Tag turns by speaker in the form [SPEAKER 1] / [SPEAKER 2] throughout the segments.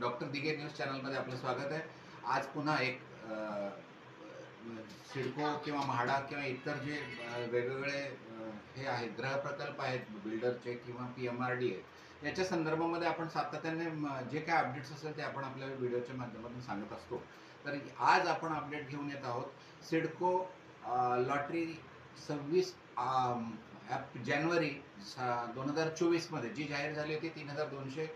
[SPEAKER 1] Doctor दिगे news चॅनलमध्ये आपलं स्वागत आहे. आज पुन्हा एक सिडको किंवा म्हाडा किंवा इतर जे वेगवेगळे हे आहेत ग्रह प्रकल्प आहेत बिल्डरचे किंवा पी एम आर डी आहे याच्या संदर्भामध्ये आपण सातत्याने जे काय अपडेट्स असेल ते आपण आपल्या व्हिडिओच्या माध्यमातून सांगत असतो. तर आज आपण अपडेट घेऊन येत आहोत सिडको लॉटरी सव्वीस जानेवारी दोन हजार चोवीसमध्ये जी जाहीर झाली होती तीन हजार दोनशे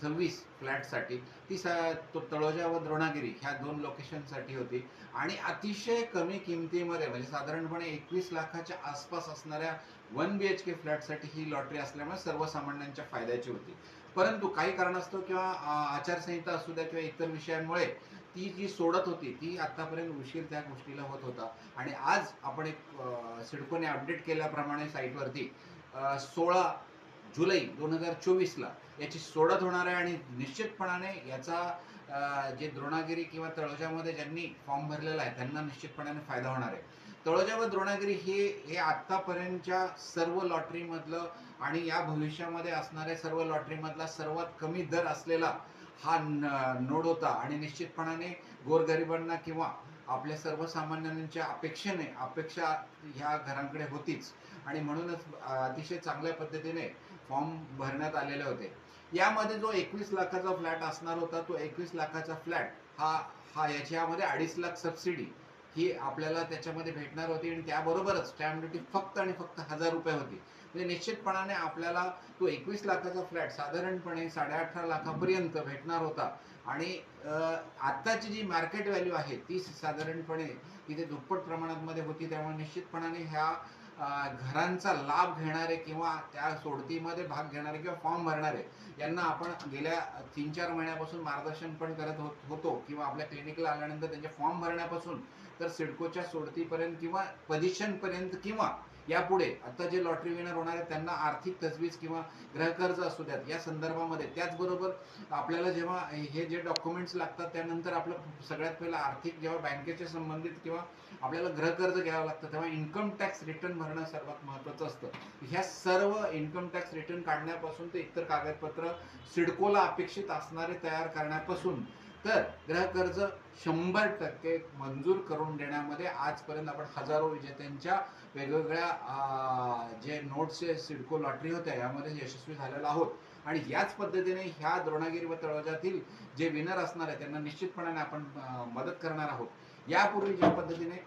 [SPEAKER 1] सव्वीस फ्लॅटसाठी. ती सा तो तळोजा व द्रोणागिरी ह्या दोन लोकेशनसाठी होती. आणि अतिशय कमी किमतीमध्ये म्हणजे साधारणपणे एकवीस लाखाच्या आसपास असणाऱ्या वन बी एच के फ्लॅटसाठी ही लॉटरी असल्यामुळे सर्वसामान्यांच्या फायद्याची होती. परंतु काही कारणास्तव किंवा आचारसंहिता असू द्या किंवा इतर विषयांमुळे ती जी सोडत होती ती आतापर्यंत उशीर त्या गोष्टीला होत होता. आणि आज आपण एक सिडकोने अपडेट केल्याप्रमाणे साईटवरती सोळा जुलै दोन हजार चोवीसला याची सोडत होणार आहे आणि निश्चितपणाने याचा जे द्रोणागिरी किंवा तळोजामध्ये ज्यांनी फॉर्म भरलेला आहे त्यांना निश्चितपणाने फायदा होणार आहे. तळोजा व द्रोणागिरी हे हे आत्तापर्यंतच्या सर्व लॉटरीमधलं आणि या भविष्यामध्ये असणाऱ्या सर्व लॉटरीमधला सर्वात कमी दर असलेला हा न- नोड होता. आणि निश्चितपणाने गोरगरिबांना किंवा आपल्या सर्वसामान्यांच्या अपेक्षेने अपेक्षा ह्या घरांकडे होतीच. आणि म्हणूनच अतिशय चांगल्या पद्धतीने फॉर्म भरण्यात आलेले होते. यामध्ये जो एकवीस लाखाचा फ्लॅट असणार होता तो एकवीस लाखाचा फ्लॅट हा हा याच्यामध्ये अडीच लाख सबसिडी ही आपल्याला त्याच्यामध्ये भेटणार होती. आणि त्याबरोबरच स्टॅम्प ड्युटी फक्त आणि फक्त हजार रुपये होती. म्हणजे निश्चितपणाने आपल्याला तो एकवीस लाखाचा फ्लॅट साधारणपणे साडेअठरा लाखापर्यंत भेटणार होता. आणि आत्ताची जी मार्केट व्हॅल्यू आहे ती साधारणपणे तिथे दुप्पट प्रमाणामध्ये होती. त्यामुळे निश्चितपणाने ह्या घरांचा लाभ घेणारे किंवा त्या सोडतीमध्ये भाग घेणारे किंवा फॉर्म भरणारे यांना आपण गेल्या तीन चार महिन्यापासून मार्गदर्शन पण करत होत होतो. किंवा आपल्या क्लिनिकला आल्यानंतर त्यांचे फॉर्म भरण्यापासून तर सिडकोच्या सोडतीपर्यंत किंवा पजिशनपर्यंत किंवा यापुढे आता जे लॉटरी विनर होणार आहेत त्यांना आर्थिक तजवीज किंवा ग्रहकर्ज असू द्यात या संदर्भामध्ये. त्याचबरोबर आपल्याला जेव्हा हे जे डॉक्युमेंट्स लागतात त्यानंतर आपलं सगळ्यात पहिलं आर्थिक जेव्हा बँकेच्या संबंधित किंवा आपल्याला गृहकर्ज घ्यावं लागतं तेव्हा इन्कम टॅक्स रिटर्न भरणं सर्वात महत्त्वाचं असतं. ह्या सर्व इन्कम टॅक्स रिटर्न काढण्यापासून ते इतर कागदपत्र सिडकोला अपेक्षित असणारे तयार करण्यापासून तर गृहकर्ज शंभर टक्के मंजूर करून देण्यामध्ये आजपर्यंत आपण हजारो विजेत्यांच्या वेगवेगळ्या जे नोट्सचे सिडको लॉटरी होत्या यामध्ये यशस्वी झालेलो आहोत. आणि याच पद्धतीने ह्या द्रोणागिरी व तळोजातील जे विनर असणार आहे त्यांना निश्चितपणाने आपण मदत करणार आहोत. यापूर्वी ज्या पद्धतीने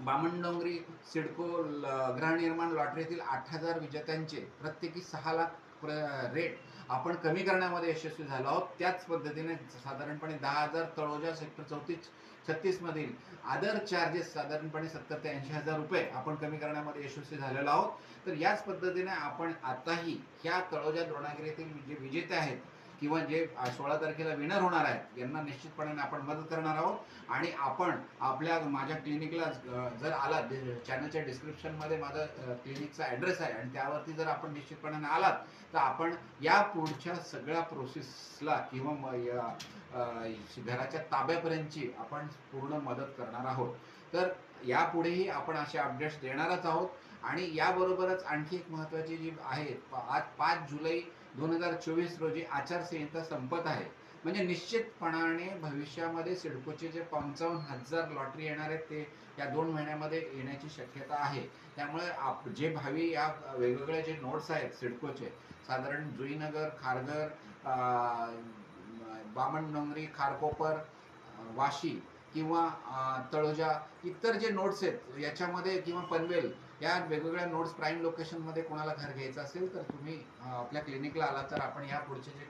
[SPEAKER 1] बामणडोंगरी सिडको गृहनिर्माण लॉटरीतील आठ हजार विजेत्यांचे प्रत्येकी सहा लाख रेट आपण कमी करण्यामध्ये यशस्वी झालो आहोत. त्याच पद्धतीने साधारणपणे दहा हजार तळोजा सेक्टर चौतीस छत्तीस मधील आदर चार्जेस साधारणपणे सत्तर ते ऐंशी हजार रुपये आपण कमी करण्यामध्ये यशस्वी झालेलो आहोत. तर याच पद्धतीने आपण आताही ह्या तळोजा द्रोणागिरीतील जे विजेते आहेत किंवा जे सोळा तारखेला विनर होणार आहेत यांना निश्चितपणे आपण मदत करणार आहोत. आणि आपण आपल्या माझ्या क्लिनिकला जर आलात चॅनलच्या डिस्क्रिप्शनमध्ये माझा क्लिनिकचा ॲड्रेस आहे आणि त्यावरती जर आपण निश्चितपणाने आलात तर आपण या पुढच्या सगळ्या प्रोसेसला किंवा या, घराच्या ताब्यापर्यंतची आपण पूर्ण मदत करणार आहोत. तर यापुढेही आपण असे अपडेट्स देणारच आहोत. आणि याबरोबरच आणखी एक महत्त्वाची जी आहे प- आज पाच जुलै दोन हजार चोवीस रोजी आचारसंहिता संपत आहे. म्हणजे निश्चितपणाने भविष्यामध्ये सिडकोचे जे पंचावन्न हजार लॉटरी येणार आहेत ते या दोन महिन्यामध्ये येण्याची शक्यता आहे. त्यामुळे आप जे भावी या वेगवेगळे जे नोट्स आहेत सिडकोचे साधारण जुईनगर खारघर बामण बामणडोंगरी खारकोपर वाशी किंवा तळोजा इतर जे नोट्स आहेत याच्यामध्ये किंवा पनवेल या वेगवेगळ्या नोट्स प्राईम लोकेशनमध्ये कोणाला घर घ्यायचं असेल तर तुम्ही आपल्या क्लिनिकला आला तर आपण या पुढचे जे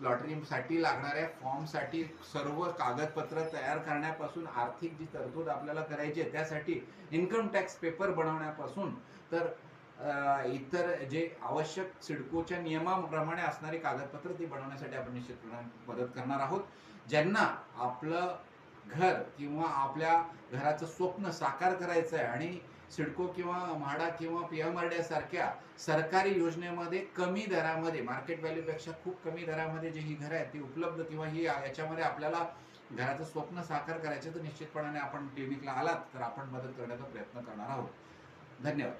[SPEAKER 1] लॉटरीसाठी लागणाऱ्या फॉर्मसाठी सर्व कागदपत्र तयार करण्यापासून आर्थिक जी तरतूद आपल्याला करायची आहे त्यासाठी इन्कम टॅक्स पेपर बनवण्यापासून तर इतर जे आवश्यक सिडकोच्या नियमाप्रमाणे असणारी कागदपत्र ती बनवण्यासाठी आपण निश्चितपणे मदत करणार आहोत. ज्यांना आपलं घर किंवा आपल्या घराचं स्वप्न साकार करायचं आहे आणि सिडको किंवा म्हाडा किंवा पी एम आर डी सारख्या सरकारी योजनेमध्ये कमी दरामध्ये मार्केट व्हॅल्यूपेक्षा खूप कमी दरामध्ये जे ही घरं आहेत ती उपलब्ध किंवा ही याच्यामध्ये आपल्याला घराचं स्वप्न साकार करायचं तर निश्चितपणाने आपण क्लिनिकला आलात तर आपण मदत करण्याचा प्रयत्न करणार आहोत. धन्यवाद.